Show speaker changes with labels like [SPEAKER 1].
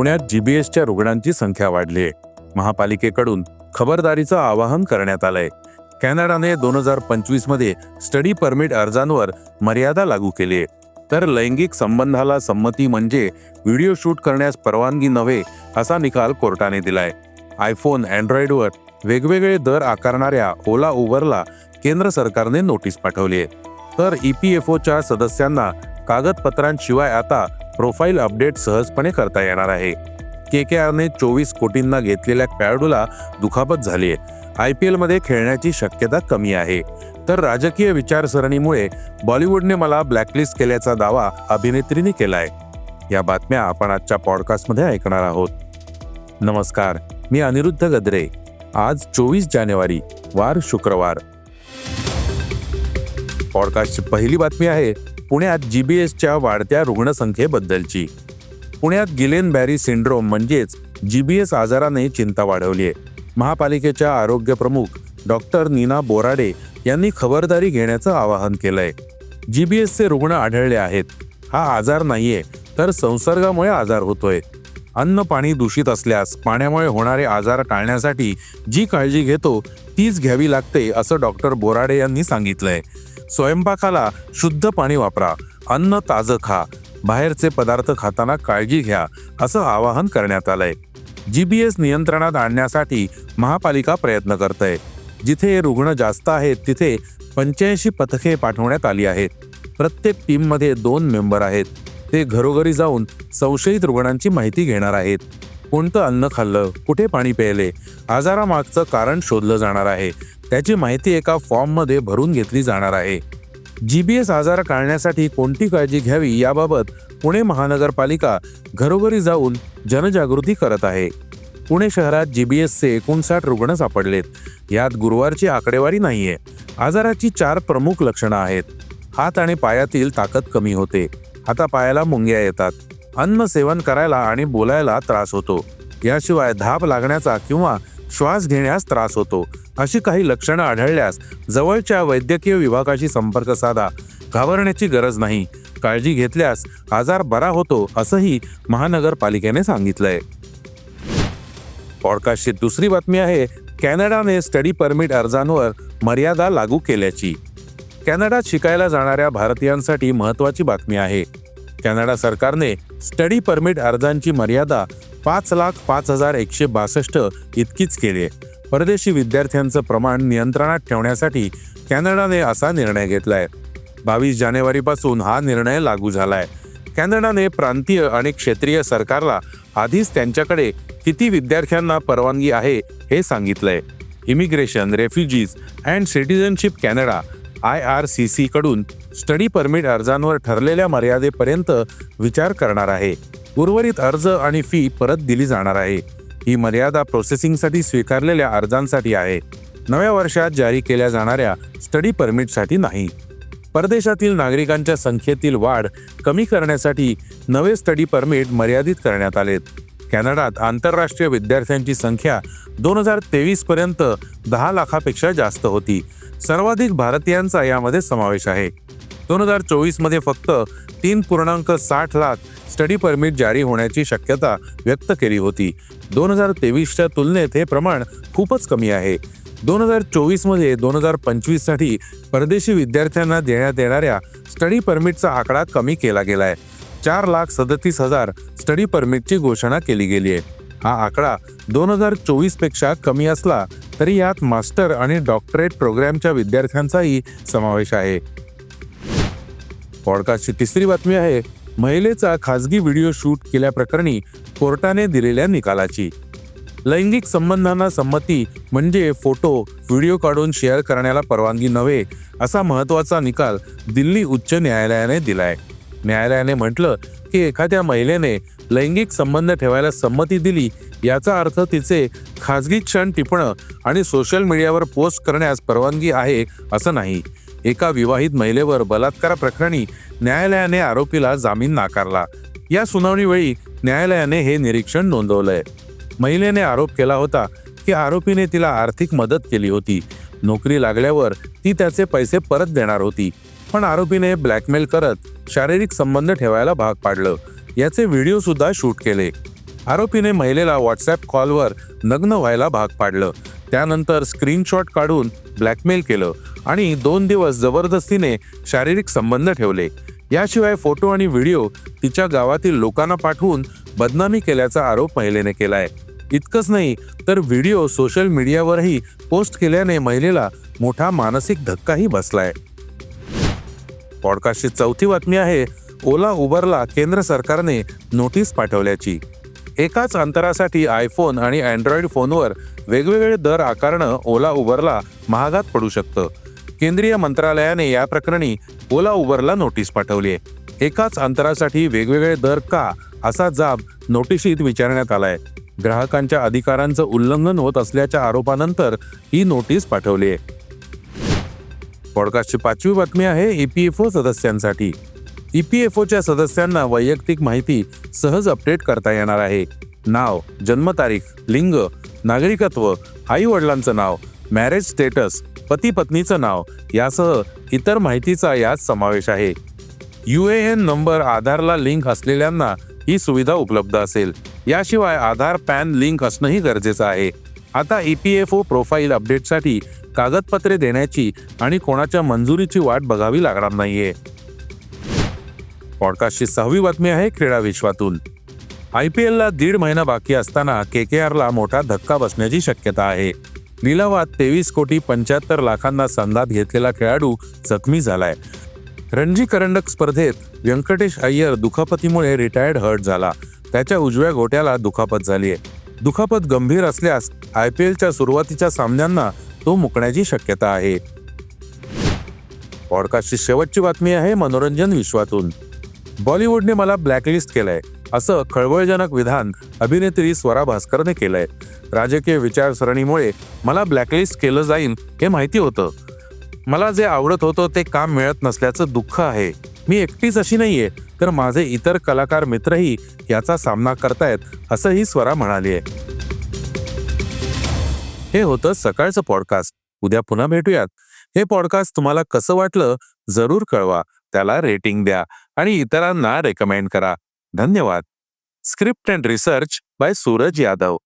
[SPEAKER 1] पुण्यात जीबीएसच्या रुग्णांची संख्या वाढली. आहे महापालिकेकडून खबरदारीचं आवाहन करण्यात आलंय. कॅनडाने दोन हजार पंचवीसमध्ये स्टडी परमिट अर्जांवर मर्यादा लागू केली. आहे तर लैंगिक संबंधाला संमती म्हणजे व्हिडिओ शूट करण्यास परवानगी नव्हे असा निकाल कोर्टाने दिलाय. आयफोन अँड्रॉइडवर वेगवेगळे दर आकारणाऱ्या ओला उबरला केंद्र सरकारने नोटीस पाठवली. आहे तर ई पी एफ ओच्या सदस्यांना कागदपत्रांशिवाय आता प्रोफाईल अपडेट सहजपणे करता येणार आहे. के के आरने चोवीस कोटींना घेतलेल्या खेळाडूला दुखापत झाली आहे. आय पी एलमध्ये खेळण्याची शक्यता कमी आहे. तर राजकीय विचारसरणीमुळे बॉलिवूडने मला ब्लॅकलिस्ट केल्याचा दावा अभिनेत्रीने केलाय. या बातम्या आपण आजच्या पॉडकास्टमध्ये ऐकणार आहोत. नमस्कार मी अनिरुद्ध गद्रे. आज चोवीस जानेवारी वार शुक्रवार. पॉडकास्टची पहिली बातमी आहे पुण्यात जीबीएसच्या वाढत्या रुग्णसंख्येबद्दलची. पुण्यात गिलेन बॅरी सिंड्रोम म्हणजेच जीबीएस आजाराने चिंता वाढवली आहे. महापालिकेच्या आरोग्य प्रमुख डॉक्टर नीना बोराडे यांनी खबरदारी घेण्याचं आवाहन केलंय. जीबीएसचे रुग्ण आढळले आहेत. हा आजार नाहीये तर संसर्गामुळे आजार होतोय. अन्न पाणी दूषित असल्यास पाण्यामुळे होणारे आजार टाळण्यासाठी जी काळजी घेतो तीच घ्यावी लागते असं डॉक्टर बोराडे यांनी सांगितलंय. स्वयंपाकाला शुद्ध पाणी वापरा. अन्न ताजं खा. बाहेरचे पदार्थ खाताना काळजी घ्या असं आवाहन करण्यात आलंय. जीबीएस नियंत्रणात आणण्यासाठी महापालिका प्रयत्न करतय. जिथे रुग्ण जास्त आहेत तिथे पंच्याऐंशी पथके पाठवण्यात आली आहेत. प्रत्येक टीममध्ये दोन मेंबर आहेत. ते घरोघरी जाऊन संशयित रुग्णांची माहिती घेणार आहेत. कोणतं अन्न खाल्लं कुठे पाणी प्यायले आजारामागचं कारण शोधलं जाणार आहे. त्याची माहिती एका फॉर्ममध्ये भरून घेतली जाणार आहे. जीबीएस आजार टाळण्यासाठी कोणती काळजी घ्यावी याबाबत पुणे महानगरपालिका घरोघरी जाऊन जनजागृती करत आहे. पुणे शहरात जीबीएसचे एकोणसाठ रुग्ण सापडलेत. यात गुरुवारची आकडेवारी नाहीये. आजाराची चार प्रमुख लक्षणं आहेत. हात आणि पायातील ताकद कमी होते. हातापायाला मुंग्या येतात. अन्न सेवन करायला आणि बोलायला त्रास होतो. याशिवाय धाप लागण्याचा किंवा श्वास घेण्यास त्रास होतो. अशी काही लक्षणं आढळल्यास जवळच्या वैद्यकीय विभागाशी संपर्क साधा. घाबरण्याची गरज नाही. काळजी घेतल्यास आजार बरा होतो असंही महानगरपालिकेने सांगितलंय. पॉडकास्टची दुसरी बातमी आहे कॅनडाने स्टडी परमिट अर्जांवर मर्यादा लागू केल्याची. कॅनडात शिकायला जाणाऱ्या भारतीयांसाठी महत्त्वाची बातमी आहे. कॅनडा सरकारने स्टडी परमिट अर्जांची मर्यादा पाच लाख पाच हजार एकशे बासष्ट इतकीच केली आहे. परदेशी विद्यार्थ्यांचं प्रमाण नियंत्रणात ठेवण्यासाठी कॅनडाने असा निर्णय घेतलाय. बावीस जानेवारीपासून हा निर्णय लागू झालाय. कॅनडाने प्रांतीय आणि क्षेत्रीय सरकारला आधीच त्यांच्याकडे किती विद्यार्थ्यांना परवानगी आहे हे सांगितलंय. Immigration refugees and citizenship Canada I R C C कडून स्टडी परमिट अर्जांवर ठरलेल्या मर्यादेपर्यंत विचार करणार आहे. उर्वरित अर्ज आणि फी परत दिली जाणार आहे. ही मर्यादा प्रोसेसिंगसाठी स्वीकारलेल्या अर्जांसाठी आहे. नव्या वर्षात जारी केल्या जाणाऱ्या स्टडी परमिटसाठी नाही. परदेशातील नागरिकांच्या संख्येतील वाढ कमी करण्यासाठी नवे स्टडी परमिट मर्यादित करण्यात आलेत. कॅनडात आंतरराष्ट्रीय विद्यार्थ्यांची संख्या दोन हजार तेवीस पर्यंत दहा लाखापेक्षा जास्त होती. सर्वाधिक भारतीयांचा यामध्ये समावेश आहे. दोन हजार चोवीसमध्ये फक्त तीन पूर्णांक साठ लाख स्टडी परमिट जारी होण्याची शक्यता व्यक्त केली होती. दोन हजार तेवीसच्या तुलनेत हे प्रमाण खूपच कमी आहे. दोन हजार चोवीसमध्ये दोन हजार पंचवीससाठी परदेशी विद्यार्थ्यांना देण्यात येणाऱ्या स्टडी परमिटचा आकडा कमी केला गेलाय. चार लाख सदतीस हजार स्टडी परमिटची घोषणा केली गेली आहे. हा आकडा दोन हजार चोवीसपेक्षा कमी असला तरी यात मास्टर आणि डॉक्टरेट प्रोग्रॅमच्या विद्यार्थ्यांचाही समावेश आहे. पॉडकास्टची तिसरी बातमी आहे महिलेचा खासगी व्हिडिओ शूट केल्याप्रकरणी कोर्टाने दिलेल्या निकालाची. लैंगिक संबंधांना संमती म्हणजे फोटो व्हिडिओ काढून शेअर करण्याला परवानगी नव्हे असा महत्त्वाचा निकाल दिल्ली उच्च न्यायालयाने दिलाय. न्यायालयाने म्हटलं की एखाद्या महिलेने लैंगिक संबंध ठेवायला संमती दिली याचा अर्थ तिचे खासगी क्षण टिपणं आणि सोशल मीडियावर पोस्ट करण्यास परवानगी आहे असं नाही. एका विवाहित महिलेवर बलात्कार प्रकरणी न्यायालयाने आरोपीला जामीन नाकारला. या सुनावणीवेळी न्यायालयाने हे निरीक्षण नोंदवलंय. महिलेने आरोप केला होता की आरोपीने तिला आर्थिक मदत केली होती. नोकरी लागल्यावर ती त्याचे पैसे परत देणार होती. पण आरोपीने ब्लॅकमेल करत शारीरिक संबंध ठेवायला भाग पाडलं. याचे व्हिडिओ सुद्धा शूट केले. आरोपीने महिलेला व्हॉट्सअप कॉलवर नग्न व्हायला भाग पाडलं. त्यानंतर स्क्रीनशॉट काढून ब्लॅकमेल केलं. आणि दोन दिवस जबरदस्तीने शारीरिक संबंध ठेवले. याशिवाय फोटो आणि व्हिडिओ तिच्या गावातील लोकांना पाठवून बदनामी केल्याचा आरोप महिलेने केलाय. इतकंच नाही तर व्हिडिओ सोशल मीडियावरही पोस्ट केल्याने महिलेला मोठा मानसिक धक्काही बसलाय. पॉडकास्टची चौथी बातमी आहे ओला उबरला केंद्र सरकारने नोटीस पाठवल्याची. एकाच अंतरासाठी आयफोन आणि अँड्रॉइड फोनवर वेगवेगळे दर आकारणं ओला उबरला महागात पडू शकतं. केंद्रीय मंत्रालयाने या प्रकरणी ओला उबरला नोटीस पाठवली आहे एकाच अंतरासाठी वेगवेगळे दर का असा जाब नोटिशीत विचारण्यात आलाय. ग्राहकांच्या अधिकारांचं उल्लंघन होत असल्याच्या आरोपानंतर ही नोटीस पाठवली आहे पॉडकास्टची पाचवी बातमी आहे ईपीएफओ सदस्यांसाठी. ईपीएफओच्या सदस्यांना वैयक्तिक माहिती सहज अपडेट करता येणार आहे. नाव जन्मतारीख लिंग नागरिकत्व आई वडिलांचं नाव मॅरेज स्टेटस पती पत्नीचं नाव यासह इतर माहितीचा यात समावेश आहे. यू ए एन नंबर आधारला लिंक असलेल्यांना ही सुविधा उपलब्ध असेल. याशिवाय आधार पॅन लिंक असणंही गरजेचं आहे. आता E P F O profile अपडेटसाठी कागदपत्रे देण्याची आणि कोणाच्या मंजुरीची वाट बघावी लागणार नाहीये. पॉडकास्टची सहावी बातमी आहे क्रीडा विश्वातून. आय पी एलला दीड महिना बाकी असताना के के आरला मोठा धक्का बसण्याची शक्यता आहे. लिलावात तेवीस कोटी पंच्याहत्तर लाखांना संधात घेतलेला खेळाडू जखमी झालाय. रणजी करंडक स्पर्धेत व्यंकटेश अय्यर दुखापतीमुळे रिटायर्ड हर्ट झाला. त्याच्या उजव्या गोट्याला दुखापत झाली आहे दुखापत गंभीर असल्यास आय पी एलच्या सुरुवातीच्या सामन्यांना तो मुकण्याची शक्यता आहे. पॉडकास्टची शेवटची बातमी आहे मनोरंजन विश्वातून. बॉलिवूडने मला ब्लॅकलिस्ट केलंय. असं खळबळजनक विधान अभिनेत्री स्वरा भास्करने केलंय. राजकीय विचारसरणीमुळे मला ब्लॅकलिस्ट केलं जाईल हे माहिती होतं. मला जे आवडत होतं ते काम मिळत नसल्याचं दुःख आहे. मी एकटीच अशी नाहीये तर माझे इतर कलाकार मित्रही याचा सामना करतायत असंही स्वरा म्हणाली आहे हे होतं सकाळचं पॉडकास्ट उद्या पुन्हा भेटूयात. हे पॉडकास्ट तुम्हाला कसं वाटलं जरूर कळवा. त्याला रेटिंग द्या आणि इतरांना रेकमेंड करा. धन्यवाद. Script and research by Suraj Yadav.